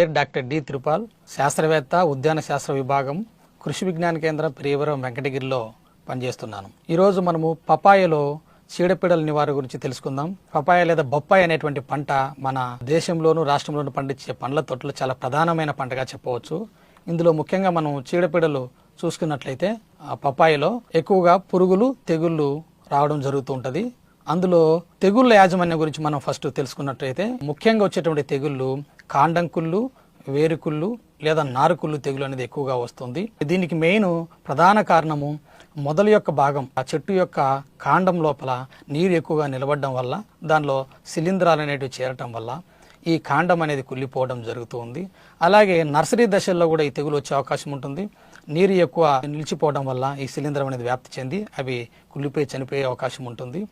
పేరు doctor D త్రిపాల్ శాస్త్రవేత్త ఉద్యాన శాస్త్ర విభాగం కృషి విజ్ఞాన కేంద్రం ప్రియవరం వెంకటగిరిలో పనిచేస్తున్నాను. ఈరోజు మనము పపాయలో చీడపీడల నివారణ గురించి తెలుసుకుందాం. పపాయ లేదా బొప్పాయి అనేటువంటి పంట మన దేశంలోను రాష్ట్రంలోను పండించే పండ్ల తోటలో చాలా ప్రధానమైన పంటగా చెప్పవచ్చు. ఇందులో ముఖ్యంగా మనం చీడపీడలు చూసుకున్నట్లయితే ఆ పపాయలో ఎక్కువగా పురుగులు తెగుళ్ళు రావడం జరుగుతూ ఉంటుంది. అందులో తెగుళ్ళ యాజమాన్యం గురించి మనం ఫస్ట్ తెలుసుకున్నట్లయితే ముఖ్యంగా వచ్చేటువంటి తెగుళ్ళు కాండంకుళ్ళు వేరుకుళ్ళు లేదా నారుకుళ్ళు తెగులు అనేది ఎక్కువగా వస్తుంది. దీనికి మెయిన్ ప్రధాన కారణము మొదలు యొక్క భాగం ఆ చెట్టు యొక్క కాండం లోపల నీరు ఎక్కువగా నిలబడడం వల్ల దానిలో శిలీంధ్రాలు అనేటివి చేరటం వల్ల ఈ కాండం అనేది కుళ్ళిపోవడం జరుగుతుంది అలాగే నర్సరీ దశల్లో కూడా ఈ తెగులు వచ్చే అవకాశం ఉంటుంది. నీరు ఎక్కువ నిలిచిపోవడం వల్ల ఈ శిలీంధ్రం అనేది వ్యాప్తి చెంది అవి కుళ్ళిపోయి చనిపోయే అవకాశం ఉంటుంది.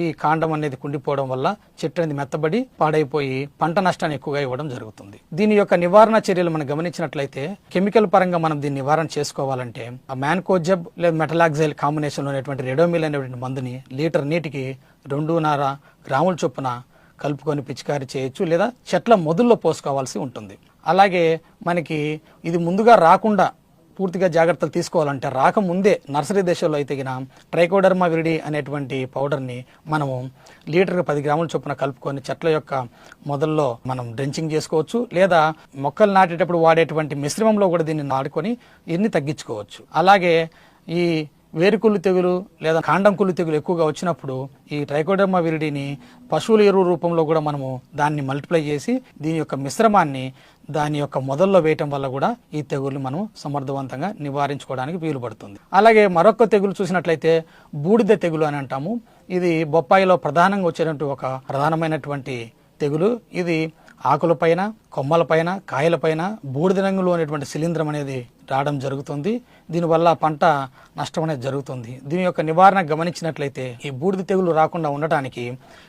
ఈ కాండం అనేది కుండిపోవడం వల్ల చెట్టు అనేది మెత్తబడి పాడైపోయి పంట నష్టాన్ని ఎక్కువగా ఇవ్వడం జరుగుతుంది. దీని యొక్క నివారణ చర్యలు మనం గమనించినట్లయితే కెమికల్ పరంగా మనం దీన్ని నివారణ చేసుకోవాలంటే ఆ లేదా మెటలాక్సైల్ కాంబినేషన్ ఉన్నటువంటి రెడోమిల్ అనేటువంటి మందుని లీటర్ నీటికి రెండున్నర గ్రాముల చొప్పున కలుపుకొని పిచికారి చేయొచ్చు లేదా చెట్ల మొదల్లో పోసుకోవాల్సి ఉంటుంది. అలాగే మనకి ఇది ముందుగా రాకుండా పూర్తిగా జాగ్రత్తలు తీసుకోవాలంటే రాకముందే నర్సరీ దశలో అయితే గిన ట్రైకోడర్మా విరిడి అనేటువంటి పౌడర్ని మనము లీటర్కి పది గ్రాముల చొప్పున కలుపుకొని చెట్ల యొక్క మొదల్లో మనం డ్రెంచింగ్ చేసుకోవచ్చు లేదా మొక్కలు నాటేటప్పుడు వాడేటువంటి మిశ్రమంలో కూడా దీన్ని నాటుకొని ఇన్ని తగ్గించుకోవచ్చు. అలాగే ఈ వేరుకుళ్ళు తెగులు లేదా కాండం కుళ్ళు తెగులు ఎక్కువగా వచ్చినప్పుడు ఈ ట్రైకోడర్మా విరిడిని పశువుల ఎరువు రూపంలో కూడా మనము దాన్ని మల్టిప్లై చేసి దీని యొక్క మిశ్రమాన్ని దాని యొక్క మొదల్లో వేయటం వల్ల కూడా ఈ తెగులు మనం సమర్థవంతంగా నివారించుకోవడానికి వీలు పడుతుంది అలాగే మరొక తెగులు చూసినట్లయితే బూడిద తెగులు అని అంటాము. ఇది బొప్పాయిలో ప్రధానంగా వచ్చేటువంటి ఒక ప్రధానమైనటువంటి తెగులు. ఇది ఆకులపైన కొమ్మలపైన కాయలపైన బూడిద రంగులో అనేటువంటి శిలీంద్రం అనేది రావడం జరుగుతుంది. దీనివల్ల పంట నష్టం అనేది జరుగుతుంది. దీని యొక్క నివారణ గమనించినట్లయితే ఈ బూడిద తెగులు రాకుండా ఉండటానికి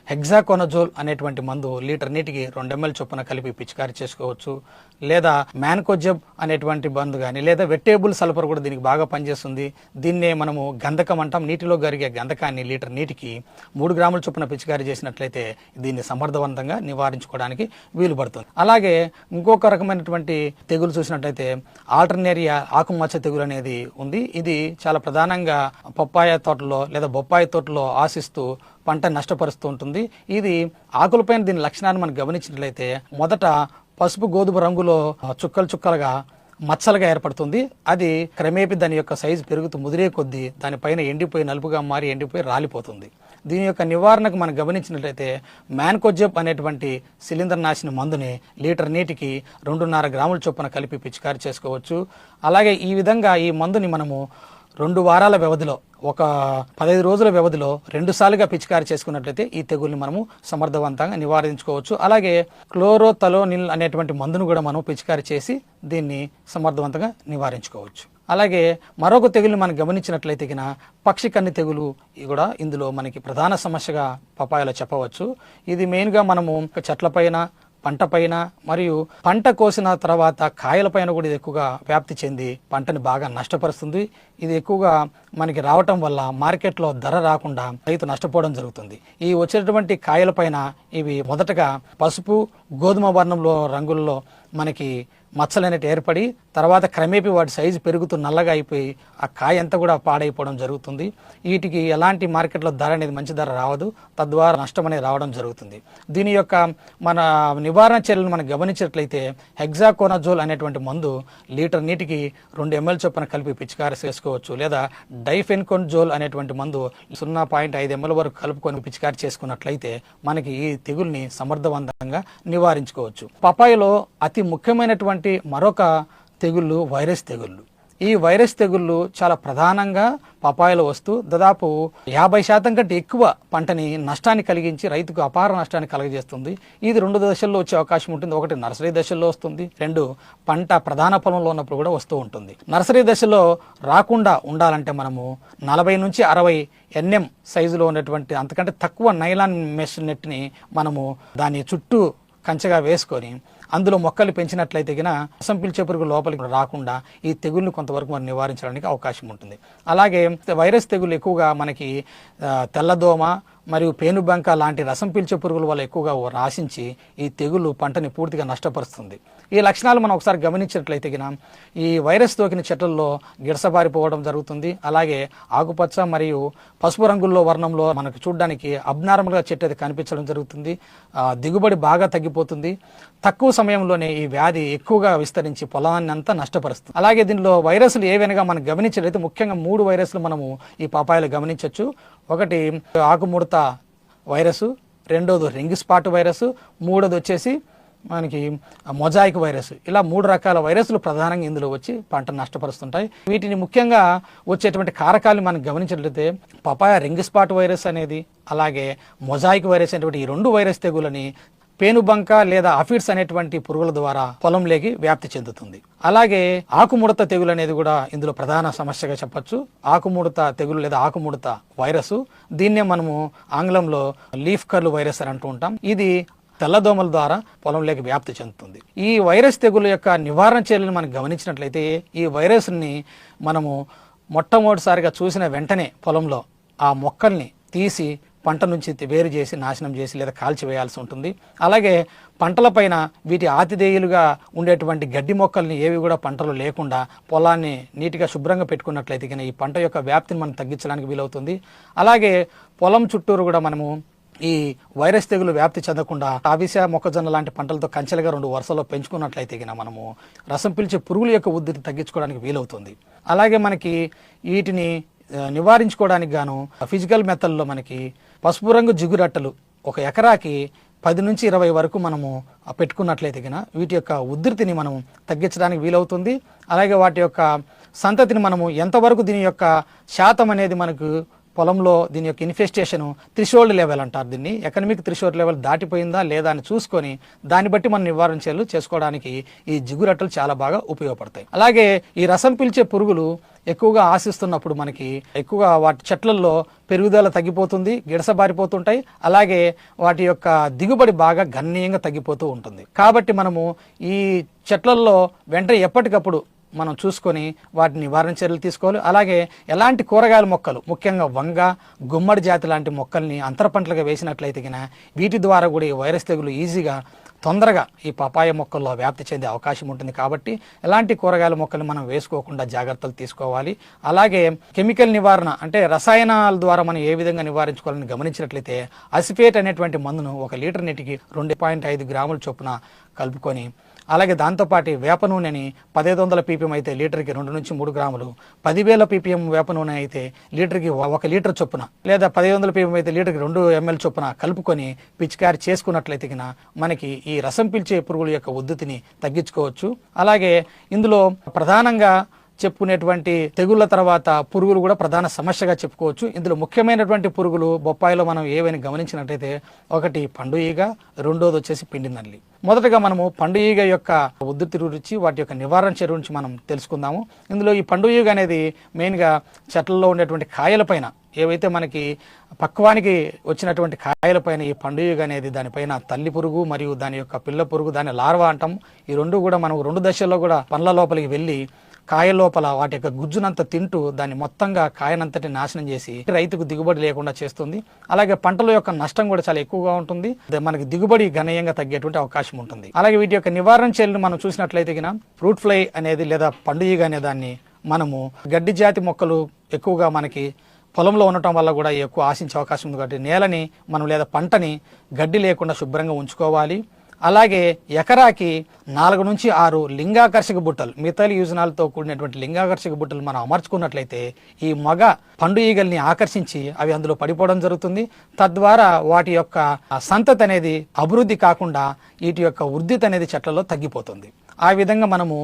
హెగ్జాకోనజోల్ అనేటువంటి మందు లీటర్ నీటికి రెండు ఎంఎల్ చొప్పున కలిపి పిచికారి చేసుకోవచ్చు. లేదా మ్యాన్కోజెబ్ అనేటువంటి మందు కానీ లేదా వెట్టేబుల్ సల్ఫర్ కూడా దీనికి బాగా పనిచేస్తుంది. దీన్నే మనము గంధకం అంటాం. నీటిలో గరిగే గంధకాన్ని లీటర్ నీటికి మూడు గ్రాముల చొప్పున పిచికారి చేసినట్లయితే దీన్ని సమర్థవంతంగా నివారించుకోవడానికి వీలు పడుతుంది అలాగే ఇంకొక రకమైనటువంటి తెగులు చూసినట్లయితే ఆల్టర్నేరియా ఆకుమచ్చ తెగులు అనేది ఉంది. ఇది చాలా ప్రధానంగా పప్పాయ తోటలో లేదా బొప్పాయి తోటలో ఆశిస్తూ పంట నష్టపరుస్తూ ఉంటుంది. ఇది ఆకులపైన దీని లక్షణాన్ని మనం గమనించినట్లయితే మొదట పసుపు గోధుమ రంగులో చుక్కలు చుక్కలుగా మచ్చలుగా ఏర్పడుతుంది. అది క్రమేపీ దాని యొక్క సైజు పెరుగుతూ ముదిరే కొద్దీ దానిపైన ఎండిపోయి నలుపుగా మారి ఎండిపోయి రాలిపోతుంది. దీని యొక్క నివారణకు మనం గమనించినట్లయితే మ్యాన్కోజెబ్ అనేటువంటి శిలీంద్ర నాశిని మందుని లీటర్ నీటికి రెండున్నర గ్రాముల చొప్పున కలిపి పిచికారి చేసుకోవచ్చు. అలాగే ఈ విధంగా ఈ మందుని మనము రెండు వారాల వ్యవధిలో ఒక పదహైదు రోజుల వ్యవధిలో రెండు సార్లుగా పిచికారి చేసుకున్నట్లయితే ఈ తెగుల్ని మనము సమర్థవంతంగా నివారించుకోవచ్చు. అలాగే క్లోరోతలోనిల్ అనేటువంటి మందును కూడా మనం పిచికారి చేసి దీన్ని సమర్థవంతంగా నివారించుకోవచ్చు. అలాగే మరొక తెగులు మనం గమనించినట్లయితే గిన పక్షి కన్ను తెగులు ఇది కూడా ఇందులో మనకి ప్రధాన సమస్యగా పపాయలో చెప్పవచ్చు. ఇది మెయిన్గా మనము చెట్లపైన పంట పైన మరియు పంట కోసిన తర్వాత కాయలపైన కూడా ఇది ఎక్కువగా వ్యాప్తి చెంది పంటని బాగా నష్టపరుస్తుంది. ఇది ఎక్కువగా మనకి రావటం వల్ల మార్కెట్లో ధర రాకుండా రైతు నష్టపోవడం జరుగుతుంది. ఈ వచ్చేటటువంటి కాయలపైన ఇవి మొదటగా పసుపు గోధుమ వర్ణంలో రంగుల్లో మనకి మచ్చలు అనేవి ఏర్పడి తర్వాత క్రమేపీ వాటి సైజు పెరుగుతూ నల్లగా అయిపోయి ఆ కాయ అంతా కూడా పాడైపోవడం జరుగుతుంది. వీటికి ఎలాంటి మార్కెట్లో ధర అనేది మంచి ధర రావదు. తద్వారా నష్టం అనేది రావడం జరుగుతుంది. దీని యొక్క మన నివారణ చర్యలను మనం గమనించినట్లయితే హెగ్జాకోనజోల్ అనేటువంటి మందు లీటర్ నీటికి రెండు ఎంఎల్ చొప్పున కలిపి పిచికారి చేసుకోవచ్చు లేదా డైఫెన్కోన్జోల్ అనేటువంటి మందు సున్నా పాయింట్ ఐదు ఎంఎల్ వరకు కలుపుకొని పిచికారి చేసుకున్నట్లయితే మనకి ఈ తెగుల్ని సమర్థవంతంగా నివారించుకోవచ్చు. పపాయలో అతి ముఖ్యమైనటువంటి మరొక తెగుళ్ళు వైరస్ తెగుళ్ళు. ఈ వైరస్ తెగుళ్ళు చాలా ప్రధానంగా పపాయలు వస్తూ దాదాపు యాభై శాతం కంటే ఎక్కువ పంటని నష్టాన్ని కలిగించి రైతుకు అపార నష్టాన్ని కలగజేస్తుంది. ఇది రెండు దశల్లో వచ్చే అవకాశం ఉంటుంది. ఒకటి నర్సరీ దశల్లో వస్తుంది. రెండు పంట ప్రధాన పొలంలో ఉన్నప్పుడు కూడా వస్తూ ఉంటుంది. నర్సరీ దశలో రాకుండా ఉండాలంటే మనము నలభై నుంచి అరవై ఎన్ఎం సైజులో ఉన్నటువంటి అంతకంటే తక్కువ నైలాన్ మెష్ నెట్ని మనము దాని చుట్టూ కంచెగా వేసుకొని అందులో మొక్కలు పెంచినట్లయితే గిన రసం పీల్చే పురుగు లోపలికి రాకుండా ఈ తెగుల్ని కొంతవరకు మనం నివారించడానికి అవకాశం ఉంటుంది. అలాగే వైరస్ తెగులు ఎక్కువగా మనకి తెల్లదోమ మరియు పేనుబంక లాంటి రసం పీల్చే పురుగుల వల్ల ఎక్కువగా రాశించి ఈ తెగులు పంటని పూర్తిగా నష్టపరుస్తుంది. ఈ లక్షణాలు మనం ఒకసారి గమనించినట్లయితే ఈ వైరస్ తోకిన చెట్లలో గిడసబారిపోవడం జరుగుతుంది. అలాగే ఆకుపచ్చ మరియు పసుపు రంగుల్లో వర్ణంలో మనకు చూడడానికి అబ్నార్మల్గా చెట్టు అది కనిపించడం జరుగుతుంది. దిగుబడి బాగా తగ్గిపోతుంది. తక్కువ సమయంలోనే ఈ వ్యాధి ఎక్కువగా విస్తరించి పొలాన్ని అంతా నష్టపరుస్తుంది. అలాగే దీనిలో వైరస్లు ఏవైనా మనం గమనించినట్లయితే ముఖ్యంగా మూడు వైరస్లు మనము ఈ పాపాయలు గమనించవచ్చు ఒకటి ఆకుముడత వైరస్ రెండోది రింగ్ స్పాట్ వైరస్ మూడోది వచ్చేసి మనకి మొజాయిక్ వైరస్. ఇలా మూడు రకాల వైరస్లు ప్రధానంగా ఇందులో వచ్చి పంట నష్టపరుస్తుంటాయి. వీటిని ముఖ్యంగా వచ్చేటువంటి కారకాలు మనం గమనించట్లయితే పపాయ రింగ్ స్పాట్ వైరస్ అనేది అలాగే మొజాయిక్ వైరస్ అనేటువంటి ఈ రెండు వైరస్ తెగులని పేనుబంక లేదా అఫిడ్స్ అనేటువంటి పురుగుల ద్వారా పొలంలోకి వ్యాప్తి చెందుతుంది. అలాగే ఆకుముడత తెగులు అనేది కూడా ఇందులో ప్రధాన సమస్యగా చెప్పొచ్చు. ఆకుముడత తెగులు లేదా ఆకుముడత వైరస్ దీన్నే మనము ఆంగ్లంలో లీఫ్ కర్లు వైరస్ అని అంటూ ఉంటాం. ఇది తెల్లదోమల ద్వారా పొలంలోకి వ్యాప్తి చెందుతుంది. ఈ వైరస్ తెగులు యొక్క నివారణ చర్యలను మనం గమనించినట్లయితే ఈ వైరస్ని మనము మొట్టమొదటిసారిగా చూసిన వెంటనే పొలంలో ఆ మొక్కల్ని తీసి పంట నుంచి వేరు చేసి నాశనం చేసి లేదా కాల్చివేయాల్సి ఉంటుంది. అలాగే పంటలపైన వీటి ఆతిథేయులుగా ఉండేటువంటి గడ్డి మొక్కల్ని ఏవి కూడా పంటలు లేకుండా పొలాన్ని నీటిగా శుభ్రంగా పెట్టుకున్నట్లయితే కానీ ఈ పంట యొక్క వ్యాప్తిని మనం తగ్గించడానికి వీలవుతుంది. అలాగే పొలం చుట్టూరు కూడా మనము ఈ వైరస్ తెగులు వ్యాప్తి చెందకుండా అవిస మొక్కజొన్న లాంటి పంటలతో కంచెలుగా రెండు వరుసలో పెంచుకున్నట్లయితే గిన మనము రసం పిలిచే పురుగుల యొక్క ఉద్ధృతి తగ్గించుకోవడానికి వీలవుతుంది. అలాగే మనకి వీటిని నివారించుకోవడానికి గాను ఫిజికల్ మెథడ్లో మనకి పసుపు రంగు జిగురట్టలు ఒక ఎకరాకి పది నుంచి ఇరవై వరకు మనము ఆ పెట్టుకున్నట్లయితే గిన వీటి యొక్క ఉధృతిని మనం తగ్గించడానికి వీలవుతుంది. అలాగే వాటి యొక్క సంతతిని మనము ఎంతవరకు దీని యొక్క శాతం అనేది మనకు పొలంలో దీని యొక్క ఇన్ఫెస్టేషన్ త్రిషోల్డ్ లెవెల్ అంటారు దీన్ని. ఎకనమిక్ త్రిషోల్డ్ లెవెల్ దాటిపోయిందా లేదా అని చూసుకొని దాన్ని బట్టి మనం నివారణ చర్యలు చేసుకోవడానికి ఈ జిగురట్టలు చాలా బాగా ఉపయోగపడతాయి. అలాగే ఈ రసం పీల్చే పురుగులు ఎక్కువగా ఆశిస్తున్నప్పుడు మనకి ఎక్కువగా వాటి చెట్లల్లో పెరుగుదల తగ్గిపోతుంది గిడసబారిపోతుంటాయి అలాగే వాటి యొక్క దిగుబడి బాగా గణనీయంగా తగ్గిపోతూ ఉంటుంది. కాబట్టి మనము ఈ చెట్లల్లో వెంటనే ఎప్పటికప్పుడు మనం చూసుకొని వాటి నివారణ చర్యలు తీసుకోవాలి. అలాగే ఎలాంటి కూరగాయల మొక్కలు ముఖ్యంగా వంగ గుమ్మడి జాతి లాంటి మొక్కల్ని అంతర పంటలుగా వేసినట్లయితే వీటి ద్వారా కూడా ఈ వైరస్ తెగులు ఈజీగా తొందరగా ఈ పపాయ మొక్కల్లో వ్యాప్తి చెందే అవకాశం ఉంటుంది. కాబట్టి ఎలాంటి కూరగాయల మొక్కలు మనం వేసుకోకుండా జాగ్రత్తలు తీసుకోవాలి. అలాగే కెమికల్ నివారణ అంటే రసాయనాల ద్వారా మనం ఏ విధంగా నివారించుకోవాలని గమనించినట్లయితే అసిఫేట్ అనేటువంటి మందును ఒక లీటర్ నీటికి రెండు పాయింట్ ఐదు గ్రాముల చొప్పున కలుపుకొని అలాగే దాంతోపాటు వేప నూనెని పదిహేదు వందల పీపీఎం అయితే లీటర్కి రెండు నుంచి మూడు గ్రాములు పదివేల పీపీఎం వేప నూనె అయితే లీటర్కి ఒక లీటర్ చొప్పున లేదా పదిహేను వందల పీపీఎం అయితే లీటర్కి రెండు ఎంఎల్ చొప్పున కలుపుకొని పిచికారి చేసుకున్నట్లయితే మనకి ఈ రసం పీల్చే పురుగుల యొక్క ఉద్ధృతిని తగ్గించుకోవచ్చు. అలాగే ఇందులో ప్రధానంగా చెప్పుకునేటువంటి తెగుళ్ళ తర్వాత పురుగులు కూడా ప్రధాన సమస్యగా చెప్పుకోవచ్చు. ఇందులో ముఖ్యమైనటువంటి పురుగులు బొప్పాయిలో మనం ఏవైనా గమనించినట్టయితే ఒకటి పండు ఈగ రెండోది వచ్చేసి పిండి నల్లి. మొదటగా మనము పండు ఈగ యొక్క ఉద్ధృతి గురించి వాటి యొక్క నివారణ చర్య గురించి మనం తెలుసుకుందాము. ఇందులో ఈ పండు ఈగ అనేది మెయిన్గా చెట్లలో ఉండేటువంటి కాయలపైన ఏవైతే మనకి పక్వానికి వచ్చినటువంటి కాయలపైన ఈ పండుగ అనేది దానిపైన తల్లి పురుగు మరియు దాని యొక్క పిల్ల పురుగు దాని లార్వా అంటాం. ఈ రెండు కూడా మనం రెండు దశల్లో కూడా పండ్ల లోపలికి వెళ్ళి కాయ లోపల వాటి యొక్క గుజ్జునంతా తింటూ దాన్ని మొత్తంగా కాయనంతటి నాశనం చేసి రైతుకు దిగుబడి లేకుండా చేస్తుంది. అలాగే పంటల యొక్క నష్టం కూడా చాలా ఎక్కువగా ఉంటుంది. అదే మనకి దిగుబడి గణనీయంగా తగ్గేటువంటి అవకాశం ఉంటుంది. అలాగే వీటి యొక్క నివారణ చర్యలు మనం చూసినట్లయితే గిన ఫ్రూట్ ఫ్లై అనేది లేదా పండుగ అనే దాన్ని మనము గడ్డి జాతి మొక్కలు ఎక్కువగా మనకి పొలంలో ఉండటం వల్ల కూడా ఎక్కువ ఆశించే అవకాశం ఉంది కాబట్టి నేలని మనం లేదా పంటని గడ్డి లేకుండా శుభ్రంగా ఉంచుకోవాలి. అలాగే ఎకరాకి నాలుగు నుంచి ఆరు లింగాకర్షక బుట్టలు మిగతాలు యూజనాలతో కూడినటువంటి లింగాకర్షక బుట్టలు మనం అమర్చుకున్నట్లయితే ఈ మగ పండు ఈగల్ని ఆకర్షించి అవి అందులో పడిపోవడం జరుగుతుంది. తద్వారా వాటి యొక్క సంతతి అనేది అభివృద్ధి కాకుండా వీటి యొక్క వృద్ధి అనేది చెట్లలో తగ్గిపోతుంది. ఆ విధంగా మనము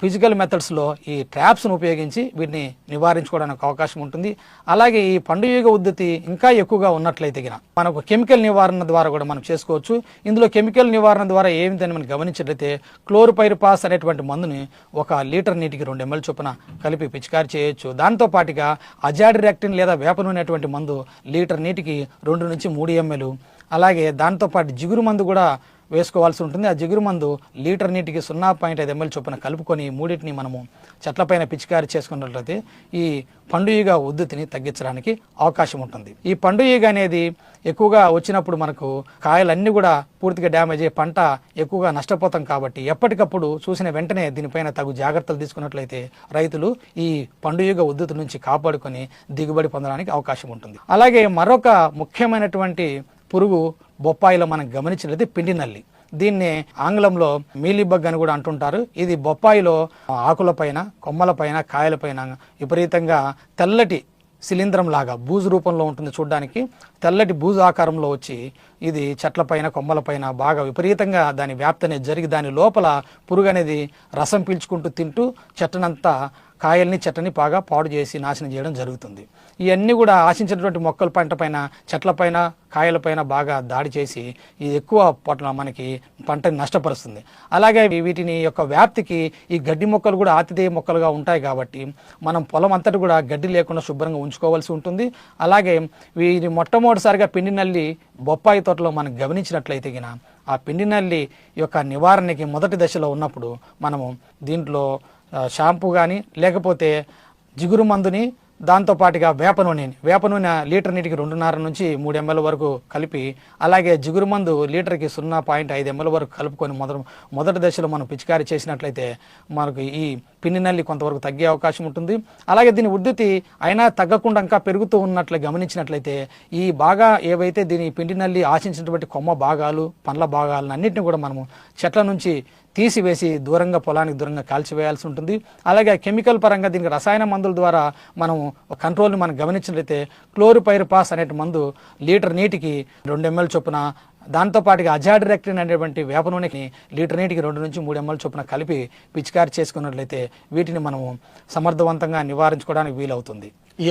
ఫిజికల్ మెథడ్స్లో ఈ ట్రాప్స్ను ఉపయోగించి వీటిని నివారించుకోవడానికి అవకాశం ఉంటుంది. అలాగే ఈ పండుగ ఉద్ధృతి ఇంకా ఎక్కువగా ఉన్నట్లయితే గిన మనకు కెమికల్ నివారణ ద్వారా కూడా మనం చేసుకోవచ్చు. ఇందులో కెమికల్ నివారణ ద్వారా ఏమిటని మనం గమనించినట్లయితే క్లోరోపైరిపాస్ అనేటువంటి మందుని ఒక లీటర్ నీటికి రెండు ఎంఎల్ చొప్పున కలిపి పిచికారి చేయొచ్చు. దాంతో పాటుగా అజాడిరెక్టిన్ లేదా వేపను అనేటువంటి మందు లీటర్ నీటికి రెండు నుంచి మూడు ఎంఎల్ అలాగే దాంతోపాటు జిగురు మందు కూడా వేసుకోవాల్సి ఉంటుంది. ఆ జిగురు మందు లీటర్ నీటికి సున్నా పాయింట్ ఐదు ఎంఎల్ చొప్పున కలుపుకొని మూడింటిని మనము చెట్లపైన పిచికారి చేసుకున్నట్లయితే ఈ పండుగ ఉద్ధృతిని తగ్గించడానికి అవకాశం ఉంటుంది. ఈ పండుగ అనేది ఎక్కువగా వచ్చినప్పుడు మనకు కాయలన్నీ కూడా పూర్తిగా డ్యామేజ్ అయ్యి పంట ఎక్కువగా నష్టపోతాం కాబట్టి ఎప్పటికప్పుడు చూసిన వెంటనే దీనిపైన తగు జాగ్రత్తలు తీసుకున్నట్లయితే రైతులు ఈ పండుగ ఉద్ధృతి నుంచి కాపాడుకొని దిగుబడి పొందడానికి అవకాశం ఉంటుంది. అలాగే మరొక ముఖ్యమైనటువంటి పురుగు బొప్పాయిలో మనం గమనించినట్లయితే పిండి నల్లి. దీన్నే ఆంగ్లంలో మీలీబగ్ అని కూడా అంటుంటారు. ఇది బొప్పాయిలో ఆకులపైన కొమ్మలపైన కాయలపైన విపరీతంగా తెల్లటి శిలీంధ్రం లాగా బూజు రూపంలో ఉంటుంది చూడడానికి. తెల్లటి బూజు ఆకారంలో వచ్చి ఇది చెట్లపైన కొమ్మలపైన బాగా విపరీతంగా దాని వ్యాప్తి అనేది జరిగి దాని లోపల పురుగు అనేది రసం పీల్చుకుంటూ తింటూ చెట్టనంతా కాయల్ని చెట్టని బాగా పాడు చేసి నాశనం చేయడం జరుగుతుంది. ఇవన్నీ కూడా ఆశించినటువంటి మొక్కల పంట పైన చెట్లపైన కాయలపైన బాగా దాడి చేసి ఇది ఎక్కువ పట్ల మనకి పంటని నష్టపరుస్తుంది. అలాగే వీటిని యొక్క వ్యాప్తికి ఈ గడ్డి మొక్కలు కూడా ఆతిథేయ మొక్కలుగా ఉంటాయి కాబట్టి మనం పొలం అంతటి కూడా గడ్డి లేకుండా శుభ్రంగా ఉంచుకోవాల్సి ఉంటుంది. అలాగే వీరి మొట్టమొదటిసారిగా పిండి నల్లి బొప్పాయి తోటలో మనం గమనించినట్లయితే గిన ఆ పిండి నల్లి యొక్క నివారణకి మొదటి దశలో ఉన్నప్పుడు మనము దీంట్లో షాంపూ కానీ లేకపోతే జిగురు మందుని దాంతో పాటుగా వేప నూనె వేప నూనె లీటర్ నీటికి రెండున్నర నుంచి మూడు ఎంఎల్ వరకు కలిపి అలాగే జిగురు మందు లీటర్కి సున్నా పాయింట్ ఐదు ఎంఎల్ వరకు కలుపుకొని మొదట మొదటి దశలో మనం పిచికారీ చేసినట్లయితే మనకు ఈ పిండి నల్లి కొంతవరకు తగ్గే అవకాశం ఉంటుంది. అలాగే దీని ఉద్ధృతి అయినా తగ్గకుండా ఇంకా పెరుగుతూ ఉన్నట్లు గమనించినట్లయితే ఈ బాగా ఏవైతే దీని పిండి నల్లి ఆశించినటువంటి కొమ్మ భాగాలు పండ్ల భాగాలను అన్నింటిని కూడా మనము చెట్ల నుంచి తీసివేసి దూరంగా పొలానికి దూరంగా కాల్చివేయాల్సి ఉంటుంది. అలాగే కెమికల్ పరంగా దీనికి రసాయన మందుల ద్వారా మనం కంట్రోల్ని మనం గమనించినట్లయితే క్లోరిపైరిపాస్ అనే మందు లీటర్ నీటికి రెండు ఎంఎల్ చొప్పున దాంతోపాటుగా అజాడిరెక్టిన్ అనేటువంటి వేప నూనెకి లీటర్ నీటికి రెండు నుంచి మూడు ఎంఎల్ చొప్పున కలిపి పిచికారి చేసుకున్నట్లయితే వీటిని మనం సమర్థవంతంగా నివారించుకోవడానికి వీలవుతుంది. ఈ